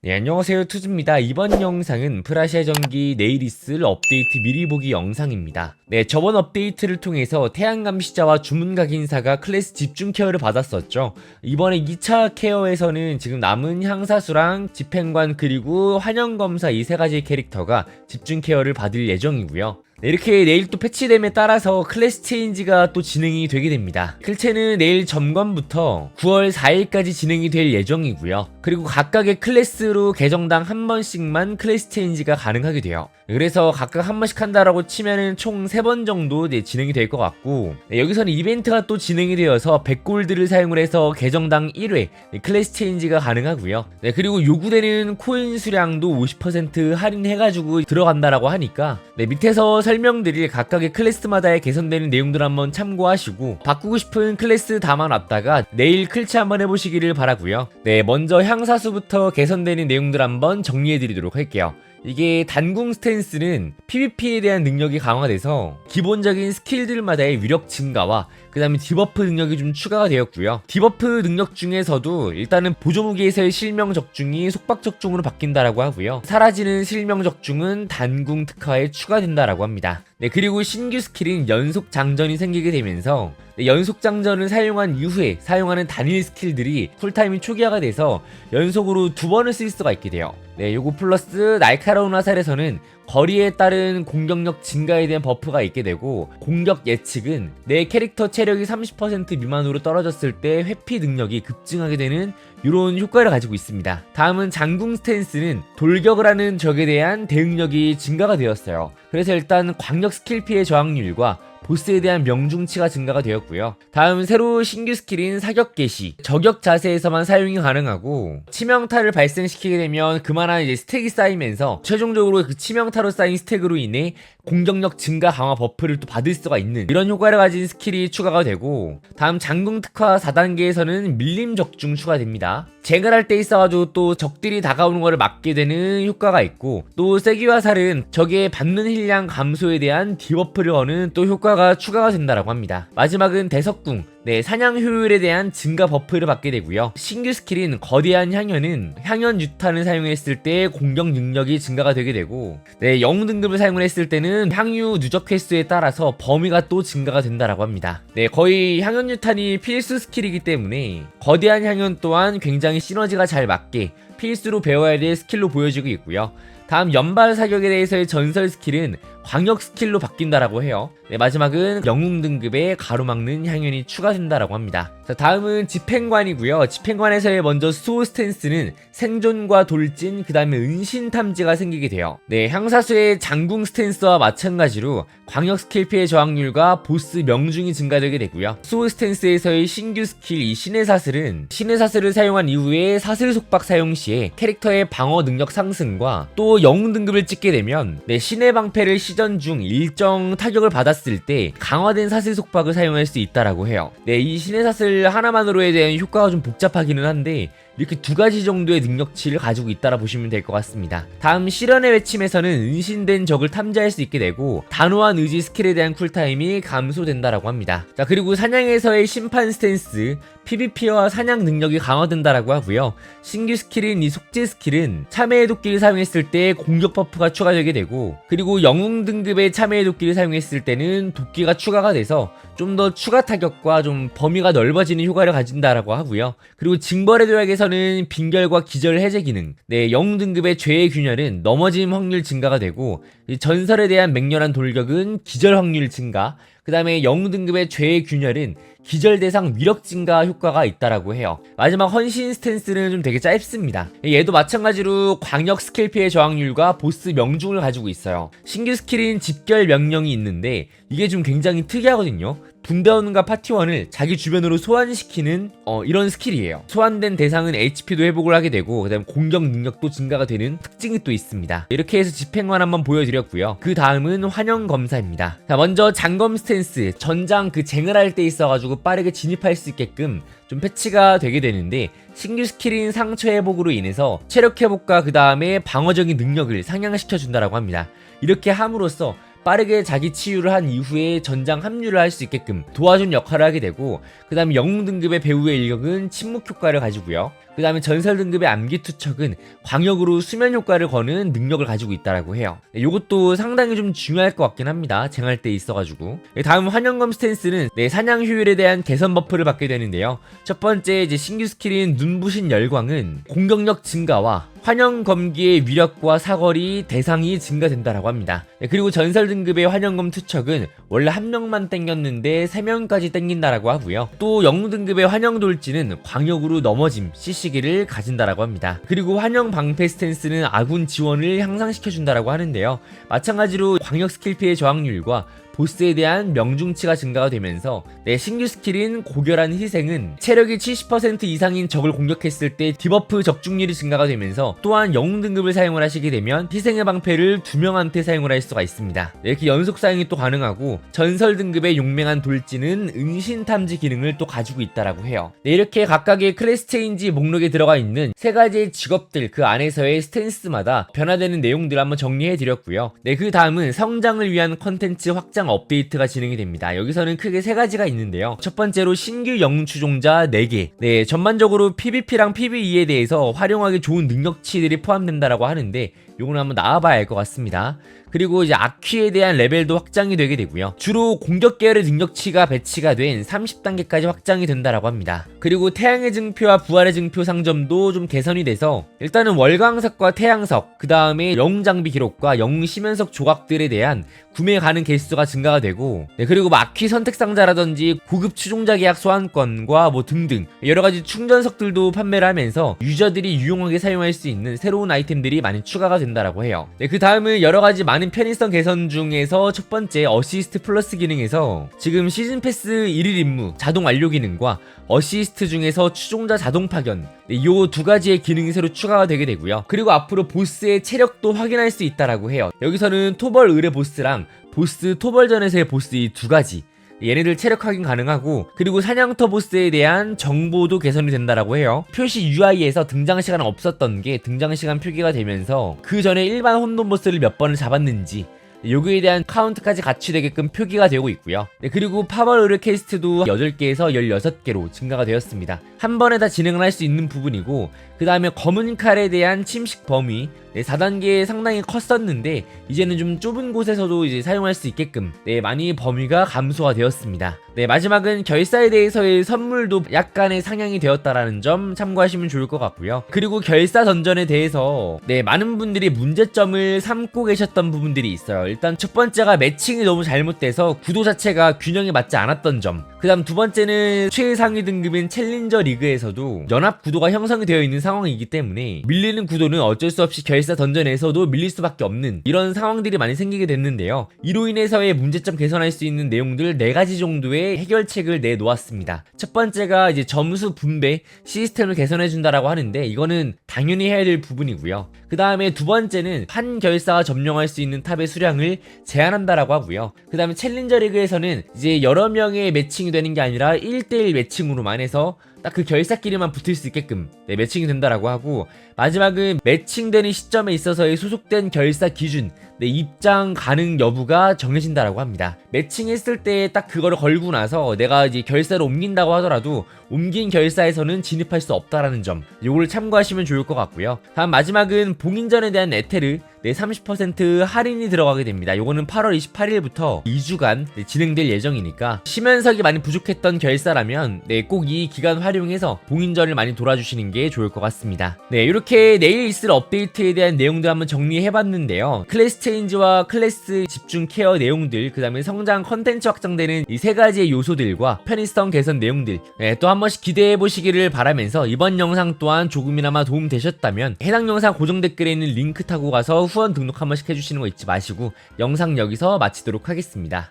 네, 안녕하세요. 투즈입니다. 이번 영상은 프라시아 전기 네이리스 업데이트 미리 보기 영상입니다. 네, 저번 업데이트를 통해서 태양감시자와 주문각 인사가 클래스 집중 케어를 받았었죠. 이번에 2차 케어에서는 지금 남은 향사수랑 집행관 그리고 환영검사 이 세 가지 캐릭터가 집중 케어를 받을 예정이고요. 네, 이렇게 내일 또 패치됨에 따라서 클래스 체인지가 또 진행이 되게 됩니다. 클체는 내일 점검부터 9월 4일까지 진행이 될 예정이고요. 그리고 각각의 클래스로 계정당 한 번씩만 클래스 체인지가 가능하게 돼요. 그래서 각각 한 번씩 한다라고 치면은 총 3번 정도 네, 진행이 될 것 같고 네, 여기서는 이벤트가 또 진행이 되어서 100골드를 사용을 해서 계정당 1회 네, 클래스 체인지가 가능하고요. 네, 그리고 요구되는 코인 수량도 50% 할인해가지고 들어간다라고 하니까 네, 밑에서 설명드릴 각각의 클래스마다의 개선되는 내용들 한번 참고하시고 바꾸고 싶은 클래스 담아놨다가 내일 클치 한번 해보시기를 바라고요. 네, 먼저 향사수부터 개선되는 내용들 한번 정리해드리도록 할게요. 이게 단궁 스탠스는 PVP에 대한 능력이 강화돼서 기본적인 스킬들마다의 위력 증가와 그 다음에 디버프 능력이 좀 추가가 되었고요. 디버프 능력 중에서도 일단은 보조무기에서의 실명 적중이 속박 적중으로 바뀐다라고 하고요. 사라지는 실명 적중은 단궁 특화에 추가된다라고 합니다. 네, 그리고 신규 스킬인 연속 장전이 생기게 되면서 네, 연속 장전을 사용한 이후에 사용하는 단일 스킬들이 쿨타임이 초기화가 돼서 연속으로 두 번을 쓸 수가 있게 돼요. 네, 요거 플러스 날카로운 화살에서는 거리에 따른 공격력 증가에 대한 버프가 있게 되고 공격 예측은 내 캐릭터 체력이 30% 미만으로 떨어졌을 때 회피 능력이 급증하게 되는 이런 효과를 가지고 있습니다. 다음은 장궁 스탠스는 돌격을 하는 적에 대한 대응력이 증가가 되었어요. 그래서 일단 광역 스킬 피해 저항률과 보스에 대한 명중치가 증가가 되었고요. 다음 새로 신규 스킬인 사격 개시. 저격 자세에서만 사용이 가능하고 치명타를 발생시키게 되면 그만한 이제 스택이 쌓이면서 최종적으로 그 치명타 로 쌓인 스택으로 인해 공격력 증가 강화 버프를 또 받을 수가 있는 이런 효과를 가진 스킬이 추가가 되고 다음 장궁 특화 4단계에서는 밀림 적중 추가됩니다. 쟁을 할 때 있어가지고 또 적들이 다가오는 것을 막게 되는 효과가 있고 또 세기화살은 적의 받는 힐량 감소에 대한 디버프를 거는 또 효과가 추가가 된다라고 합니다. 마지막은 대석궁 네, 사냥 효율에 대한 증가 버프를 받게 되고요. 신규 스킬인 거대한 향연은 향연 유탄을 사용했을 때 공격 능력이 증가가 되게 되고 네, 영웅 등급을 사용을 했을 때는 향유 누적 횟수에 따라서 범위가 또 증가가 된다라고 합니다. 네, 거의 향연 유탄이 필수 스킬이기 때문에 거대한 향연 또한 굉장히 시너지가 잘 맞게 필수로 배워야 될 스킬로 보여지고 있고요. 다음 연발 사격에 대해서의 전설 스킬은 광역 스킬로 바뀐다라고 해요. 네, 마지막은 영웅 등급의 가로막는 향연이 추가된다라고 합니다. 자, 다음은 집행관이고요. 집행관에서의 먼저 수호 스탠스는 생존과 돌진, 그 다음에 은신 탐지가 생기게 돼요. 네, 향사수의 장궁 스탠스와 마찬가지로 광역 스킬 피해 저항률과 보스 명중이 증가되게 되고요. 수호 스탠스에서의 신규 스킬 이 신의 사슬은 신의 사슬을 사용한 이후에 사슬 속박 사용 시에 캐릭터의 방어 능력 상승과 또 영웅 등급을 찍게 되면 네, 신의 방패를 시전 중 일정 타격을 받았을 때 강화된 사슬 속박을 사용할 수 있다라고 해요. 네, 이 신의 사슬 하나만으로에 대한 효과가 좀 복잡하기는 한데 이렇게 두 가지 정도의 능력치를 가지고 있다라 보시면 될 것 같습니다. 다음 실현의 외침에서는 은신된 적을 탐지할 수 있게 되고 단호한 의지 스킬에 대한 쿨타임이 감소된다라고 합니다. 자 그리고 사냥에서의 심판 스탠스 PVP와 사냥 능력이 강화된다라고 하고요. 신규 스킬인 이 속죄 스킬은 참외의 도끼를 사용했을 때 공격 버프가 추가되게 되고 그리고 영웅 등급의 참외의 도끼를 사용했을 때는 도끼가 추가가 돼서 좀 더 추가 타격과 좀 범위가 넓어지는 효과를 가진다라고 하고요. 그리고 징벌의 도약에서는 빈결과 기절 해제 기능, 네 영웅 등급의 죄의 균열은 넘어짐 확률 증가가 되고 이 전설에 대한 맹렬한 돌격은 기절 확률 증가, 그 다음에 영웅 등급의 죄의 균열은 기절 대상 위력 증가 효과가 있다라고 해요. 마지막 헌신 스탠스는 좀 되게 짧습니다. 얘도 마찬가지로 광역 스킬 피해 저항률과 보스 명중을 가지고 있어요. 신규 스킬인 집결 명령이 있는데 이게 좀 굉장히 특이하거든요. 분대원과 파티원을 자기 주변으로 소환시키는 어, 이런 스킬이에요. 소환된 대상은 HP도 회복을 하게 되고 그다음 공격 능력도 증가가 되는 특징이 또 있습니다. 이렇게 해서 집행관 한번 보여드렸고요. 그 다음은 환영 검사입니다. 자 먼저 장검 스탠스 전장 그 쟁을 할 때 있어가지고 빠르게 진입할 수 있게끔 좀 패치가 되게 되는데 신규 스킬인 상처 회복으로 인해서 체력 회복과 그 다음에 방어적인 능력을 상향시켜 준다라고 합니다. 이렇게 함으로써 빠르게 자기 치유를 한 이후에 전장 합류를 할 수 있게끔 도와준 역할을 하게 되고 그 다음에 영웅 등급의 배우의 일격은 침묵 효과를 가지고요. 그 다음에 전설 등급의 암기 투척은 광역으로 수면 효과를 거는 능력을 가지고 있다라고 해요. 네, 요것도 상당히 좀 중요할 것 같긴 합니다. 쟁할 때 있어가지고. 네, 다음 환영검 스탠스는 네, 사냥 효율에 대한 개선 버프를 받게 되는데요. 첫 번째 이제 신규 스킬인 눈부신 열광은 공격력 증가와 환영 검기의 위력과 사거리 대상이 증가된다라고 합니다. 네, 그리고 전설 등급의 환영검 투척은 원래 한 명만 땡겼는데 세 명까지 땡긴다라고 하고요. 또 영웅 등급의 환영 돌진은 광역으로 넘어짐 CC기를 가진다라고 합니다. 그리고 환영 방패 스탠스는 아군 지원을 향상시켜준다라고 하는데요. 마찬가지로 광역 스킬 피해 저항률과 보스에 대한 명중치가 증가가 되면서 내 신규 스킬인 고결한 희생은 체력이 70% 이상인 적을 공격했을 때 디버프 적중률이 증가가 되면서 또한 영웅 등급을 사용을 하시게 되면 희생의 방패를 두 명한테 사용을 할 수가 있습니다. 네, 이렇게 연속 사용이 또 가능하고 전설 등급의 용맹한 돌진은 은신 탐지 기능을 또 가지고 있다라고 해요. 네, 이렇게 각각의 클래스 체인지 목록에 들어가 있는 세 가지의 직업들 그 안에서의 스탠스마다 변화되는 내용들 한번 정리해 드렸고요. 네, 그 다음은 성장을 위한 컨텐츠 확장 업데이트가 진행이 됩니다. 여기서는 크게 세 가지가 있는데요. 첫 번째로 신규 영웅 추종자 4개. 네, 전반적으로 PVP랑 PVE에 대해서 활용하기 좋은 능력치들이 포함된다라고 하는데 요거는 한번 나와봐야 알 것 같습니다. 그리고 이제 아퀴에 대한 레벨도 확장이 되게 되고요. 주로 공격 계열의 능력치가 배치가 된 30단계까지 확장이 된다라고 합니다. 그리고 태양의 증표와 부활의 증표 상점도 좀 개선이 돼서 일단은 월광석과 태양석, 그 다음에 영웅 장비 기록과 시면석 조각들에 대한 구매 가능 개수가 증가가 되고 네, 그리고 뭐 아퀴 선택 상자라든지 고급 추종자 계약 소환권과 뭐 등등 여러 가지 충전석들도 판매를 하면서 유저들이 유용하게 사용할 수 있는 새로운 아이템들이 많이 추가가 된다 라고 해요. 네, 그 다음은 여러 가지 많은 편의성 개선 중에서 첫 번째 어시스트 플러스 기능에서 지금 시즌 패스 1일 임무 자동 완료 기능과 어시스트 중에서 추종자 자동 파견 네, 이두 가지의 기능이 새로 추가가 되게 되고요. 그리고 앞으로 보스의 체력도 확인할 수 있다라고 해요. 여기서는 토벌 의뢰 보스랑 보스 토벌전에서의 보스 이 두 가지 얘네들 체력 확인 가능하고 그리고 사냥터 보스에 대한 정보도 개선이 된다라고 해요. 표시 UI에서 등장 시간 없었던 게 등장 시간 표기가 되면서 그 전에 일반 혼돈 보스를 몇 번을 잡았는지 여기에 대한 카운트까지 같이 되게끔 표기가 되고 있고요. 네, 그리고 파벌 의뢰 퀘스트도 8개에서 16개로 증가가 되었습니다. 한 번에 다 진행을 할 수 있는 부분이고 그 다음에 검은 칼에 대한 침식 범위 네, 4단계 상당히 컸었는데 이제는 좀 좁은 곳에서도 이제 사용할 수 있게끔 네, 많이 범위가 감소가 되었습니다. 네, 마지막은 결사에 대해서의 선물도 약간의 상향이 되었다라는 점 참고하시면 좋을 것 같고요. 그리고 결사 던전에 대해서 네, 많은 분들이 문제점을 삼고 계셨던 부분들이 있어요. 일단 첫 번째가 매칭이 너무 잘못돼서 구도 자체가 균형이 맞지 않았던 점. 그다음 두 번째는 최상위 등급인 챌린저 리그에서도 연합 구도가 형성이 되어 있는 상황이기 때문에 밀리는 구도는 어쩔 수 없이 결사 던전에서도 밀릴 수밖에 없는 이런 상황들이 많이 생기게 됐는데요. 이로 인해서의 문제점 개선할 수 있는 내용들 네 가지 정도의 해결책을 내놓았습니다. 첫 번째가 이제 점수 분배 시스템을 개선해 준다라고 하는데 이거는 당연히 해야 될 부분이고요. 그 다음에 두 번째는 한 결사가 점령할 수 있는 탑의 수량을 제한한다라고 하고요. 그 다음에 챌린저 리그에서는 이제 여러 명의 매칭이 되는 게 아니라 1대1 매칭으로만 해서 딱 그 결사끼리만 붙을 수 있게끔 네, 매칭이 된다라고 하고 마지막은 매칭되는 시점에 있어서의 소속된 결사 기준 네, 입장 가능 여부가 정해진다라고 합니다. 매칭했을 때 딱 그거를 걸고 나서 내가 이제 결사를 옮긴다고 하더라도 옮긴 결사에서는 진입할 수 없다라는 점 요걸 참고하시면 좋을 것 같고요. 다음 마지막은 봉인전에 대한 에테르 네, 30% 할인이 들어가게 됩니다. 요거는 8월 28일부터 2주간 네, 진행될 예정이니까 시면석이 많이 부족했던 결사라면 네, 꼭 이 기간 활용해서 봉인전을 많이 돌아주시는 게 좋을 것 같습니다. 네, 이렇게 내일 있을 업데이트에 대한 내용들 한번 정리해봤는데요. 클래스 체인지와 클래스 집중 케어 내용들, 그 다음에 성장 컨텐츠 확장되는 이 세 가지의 요소들과 편의성 개선 내용들, 네, 또한 번씩 기대해 보시기를 바라면서 이번 영상 또한 조금이나마 도움 되셨다면 해당 영상 고정 댓글에 있는 링크 타고 가서 후원 등록 한 번씩 해주시는 거 잊지 마시고 영상 여기서 마치도록 하겠습니다.